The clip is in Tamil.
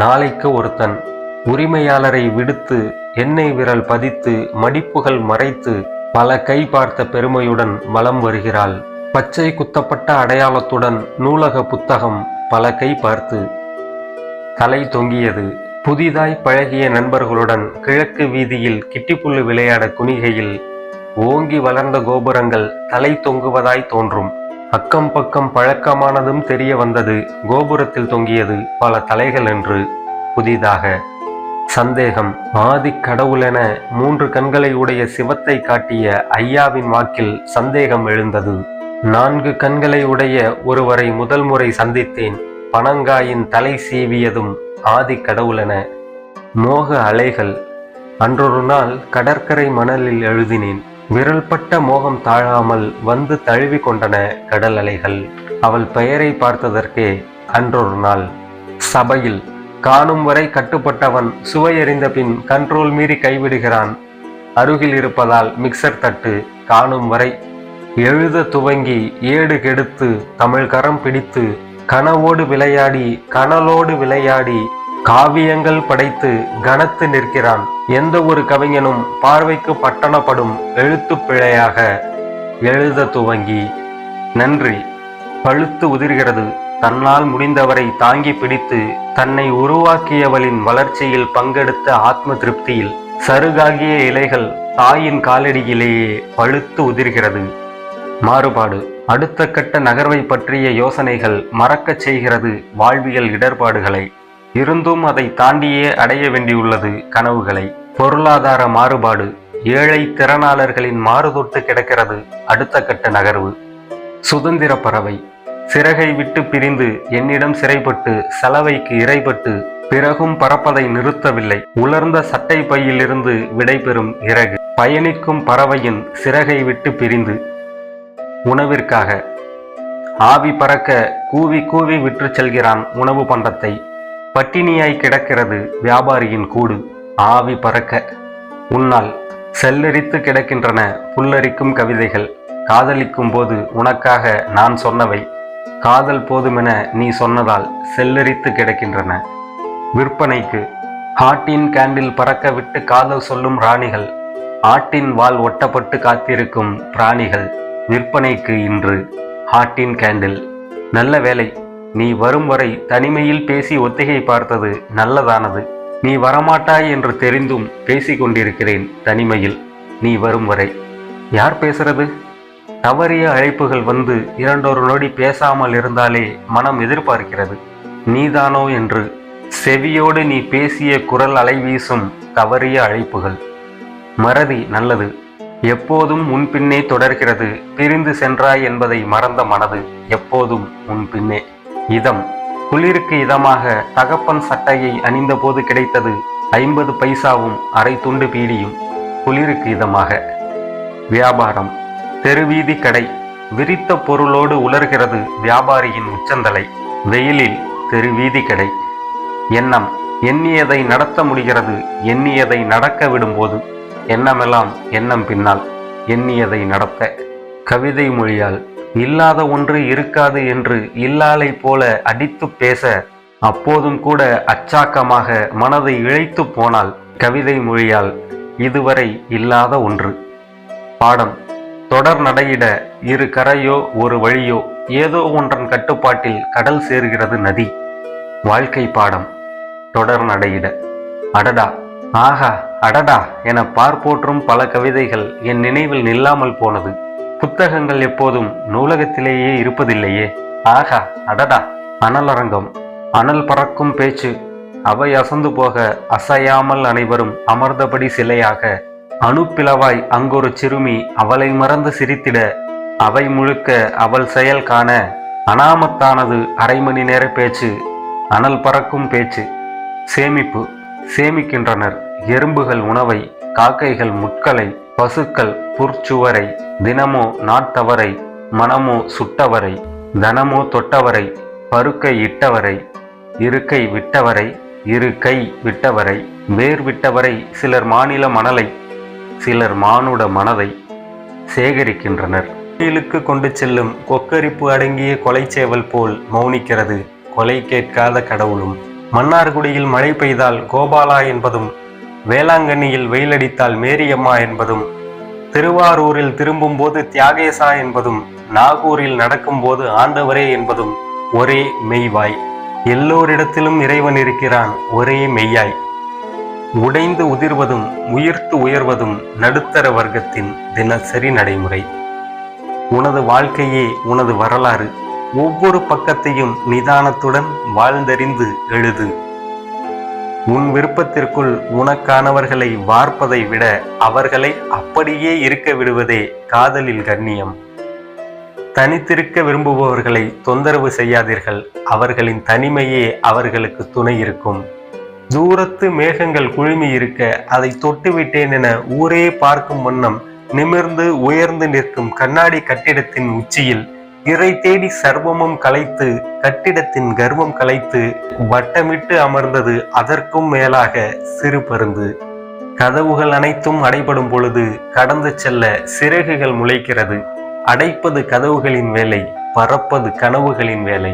நாளைக்கு ஒருத்தன் உரிமையாளரை விடுத்து எண்ணெய் விரல் பதித்து மடிப்புகள் மறைத்து பல கை பார்த்த பெருமையுடன் வலம் வருகிறாள். பச்சை குத்தப்பட்ட அடையாளத்துடன் நூலக புத்தகம் பல கை பார்த்து தலை தொங்கியது. புதிதாய் பழகிய நண்பர்களுடன் கிழக்கு வீதியில் கிட்டிப்புள்ளு விளையாட குனிகையில் ஓங்கி வளர்ந்த கோபுரங்கள் தலை தொங்குவதாய் தோன்றும். அக்கம் பக்கம் பழக்கமானதும் தெரிய வந்தது. கோபுரத்தில் தொங்கியது பல தலைகள் என்று. புதிதாக சந்தேகம். ஆதி கடவுளென மூன்று கண்களை உடைய சிவத்தை காட்டிய ஐயாவின் வாக்கில் சந்தேகம் எழுந்தது. நான்கு கண்களை உடைய ஒருவரை முதல் முறை சந்தித்தேன். பனங்காயின் தலை சீவியதும் ஆதி கடவுளென. மோக அலைகள். அன்றொரு நாள் கடற்கரை மணலில் எழுதினேன். விரல்பட்ட மோகம் தாழாமல் வந்து தழுவி கொண்டன கடல் அலைகள் அவள் பெயரை பார்த்ததற்கே அன்றொரு நாள். சபையில் காணும் வரை கட்டுப்பட்டவன் சுவையறிந்த பின் கண்ட்ரோல் மீறி கைவிடுகிறான். அருகில் இருப்பதால் மிக்சர் தட்டு காணும் வரை எழுத துவங்கி ஏடு கெடுத்து தமிழ்கரம் பிடித்து கனவோடு விளையாடி கனலோடு விளையாடி காவியங்கள் படைத்து கனத்து நிற்கிறான். எந்த ஒரு கவிஞனும் பார்வைக்கு பட்டணப்படும் எழுத்துப் பிழையாக எழுத துவங்கி நன்றி. பழுத்து உதிர்கிறது. தன்னால் முடிந்தவரை தாங்கி பிடித்து தன்னை உருவாக்கியவளின் வளர்ச்சியில் பங்கெடுத்த ஆத்ம திருப்தியில் சருகாகிய இலைகள் தாயின் காலடியிலேயே பழுத்து உதிர்கிறது. மாறுபாடு. அடுத்த கட்ட நகர்வை பற்றிய யோசனைகள் மறக்கச் செய்கிறது வாழ்வியல் இடர்பாடுகளை. இருந்தும் அதை தாண்டியே அடைய வேண்டியுள்ளது கனவுகளை. பொருளாதார மாறுபாடு ஏழை திறனாளர்களின் மாறுதொட்டு கிடக்கிறது அடுத்த கட்ட நகர்வு. சுதந்திர பறவை சிறகை விட்டு பிரிந்து என்னிடம் சிறைப்பட்டு சலவைக்கு இறைப்பட்டு பிறகும் பறப்பதை நிறுத்தவில்லை. உலர்ந்த சட்டை பையிலிருந்து விடைபெறும் இறகு. பயணிக்கும் பறவையின் சிறகை விட்டு பிரிந்து. உணவிற்காக. ஆவி பறக்க கூவி கூவி விற்று செல்கிறான் உணவு பண்டத்தை. பட்டினியாய் கிடக்கிறது வியாபாரியின் கூடு. ஆவி பறக்க. உன்னால் செல்லரித்து கிடக்கின்றன புல்லரிக்கும் கவிதைகள். காதலிக்கும் போது உனக்காக நான் சொன்னவை. காதல் போதுமென நீ சொன்னதால் செல்லரித்து கிடக்கின்றன. விற்பனைக்கு ஹாட்டின் கேண்டில் பறக்க விட்டு காதல் சொல்லும் ராணிகள். ஆட்டின் வால் ஒட்டப்பட்டு காத்திருக்கும் பிராணிகள். விற்பனைக்கு இன்று ஹாட்டின் கேண்டில். நல்ல வேலை நீ வரும் வரை தனிமையில் பேசி ஒத்திகை பார்த்தது நல்லதானது. நீ வரமாட்டாய் என்று தெரிந்தும் பேசி கொண்டிருக்கிறேன் தனிமையில். நீ வரும் வரை. யார் பேசுறது? தவறிய அழைப்புகள் வந்து இரண்டொரு நொடி பேசாமல் இருந்தாலே மனம் எதிர்பார்க்கிறது. நீதானோ என்று செவியோடு நீ பேசிய குரல் அலைவீசும் தவறிய அழைப்புகள். மறதி நல்லது. எப்போதும் உன் பின்னே தொடர்கிறது. பிரிந்து சென்றாய் என்பதை மறந்த மனது எப்போதும் உன் பின்னே. இதம். குளிருக்கு இதமாக தகப்பன் சட்டையை அணிந்தபோது கிடைத்தது ஐம்பது பைசாவும் அரை துண்டு பீடியும். குளிருக்கு இதமாக. வியாபாரம். தெருவீதி கடை. விரித்த பொருளோடு உலர்கிறது வியாபாரியின் உச்சந்தலை. வெயிலில் தெருவீதி கடை. எண்ணம். எண்ணியதை நடத்த முடிகிறது. எண்ணியதை நடக்க விடும்போது. எண்ணமெல்லாம் எண்ணம் பின்னால். எண்ணியதை நடத்த. கவிதை மொழியால் இல்லாத ஒன்று இருக்காது என்று இல்லாலை போல அடித்து பேச அப்போதும் கூட அச்சாக்கமாக மனதை இழைத்து போனால் கவிதை மொழியால் இதுவரை இல்லாத ஒன்று. பாடம். தொடர் நடையிட இரு கரையோ ஒரு வழியோ ஏதோ ஒன்றன் கட்டுப்பாட்டில் கடல் சேர்கிறது நதி. வாழ்க்கை பாடம். தொடர் நடையிட. அடடா. ஆஹா அடடா என பார்ப்போற்றும் பல கவிதைகள் என் நினைவில் நில்லாமல் போனது. புத்தகங்கள் எப்போதும் நூலகத்திலேயே இருப்பதில்லையே. ஆகா அடடா அனலரங்கம். அனல் பறக்கும் பேச்சு. அவை அசந்து போக அசையாமல் அனைவரும் அமர்ந்தபடி சிலையாக. அணுப்பிளவாய் அங்கொரு சிறுமி அவளை மறந்து சிரித்திட. அவை முழுக்க அவள் செயல் காண அனாமத்தானது அரை மணி நேர பேச்சு. அனல் பறக்கும் பேச்சு. சேமிப்பு. சேமிக்கின்றனர். எறும்புகள் உணவை காக்கைகள் முட்களை பசுக்கள் புற்சுவரை தினமோ நாட்டவரை மனமோ சுட்டவரை தனமோ தொட்டவரை பருக்கை இட்டவரை இருக்கை விட்டவரை இரு கை விட்டவரை வேர் விட்டவரை சிலர் மாநில மணலை சிலர் மானுட மனதை சேகரிக்கின்றனர். கோயிலுக்கு கொண்டு செல்லும் கொக்கரிப்பு அடங்கிய கொலைச்சேவல் போல் மௌனிக்கிறது கொலை கேட்காத கடவுளும். மன்னார்குடியில் மழை பெய்தால் கோபாலா என்பதும் வேளாங்கண்ணியில் வெயிலடித்தால் மேரியம்மா என்பதும் திருவாரூரில் திரும்பும்போது தியாகேசா என்பதும் நாகூரில் நடக்கும்போது ஆண்டவரே என்பதும் ஒரே மெய்வாய். எல்லோரிடத்திலும் இறைவன் இருக்கிறான் ஒரே மெய்யாய். உடைந்து உதிர்வதும் உயிர்த்து உயர்வதும் நடுத்தர வர்க்கத்தின் தினசரி நடைமுறை. உனது வாழ்க்கையே உனது வரலாறு. ஒவ்வொரு பக்கத்தையும் நிதானத்துடன் வாழ்ந்தறிந்து எழுது. உன் விருப்பத்திற்குள் உனக்கானவர்களை வார்ப்பதை விட அவர்களை அப்படியே இருக்க விடுவதே காதலில் கண்ணியம். தனித்திருக்க விரும்புபவர்களை தொந்தரவு செய்யாதீர்கள். அவர்களின் தனிமையே அவர்களுக்கு துணை இருக்கும். தூரத்து மேகங்கள் குழுமி இருக்க அதை தொட்டுவிட்டேன் என ஊரே பார்க்கும் வண்ணம் நிமிர்ந்து உயர்ந்து நிற்கும் கண்ணாடி கட்டிடத்தின் உச்சியில் இறை தேடி சர்வமும் கலைத்து கட்டிடத்தின் கர்வம் கலைத்து வட்டமிட்டு அமர்ந்தது அதற்கும் மேலாக சிறு பருந்து. கதவுகள் அனைத்தும் அடைபடும் பொழுது கடந்து செல்ல சிறகுகள் முளைக்கிறது. அடைப்பது கதவுகளின் வேலை பறப்பது கனவுகளின் வேலை.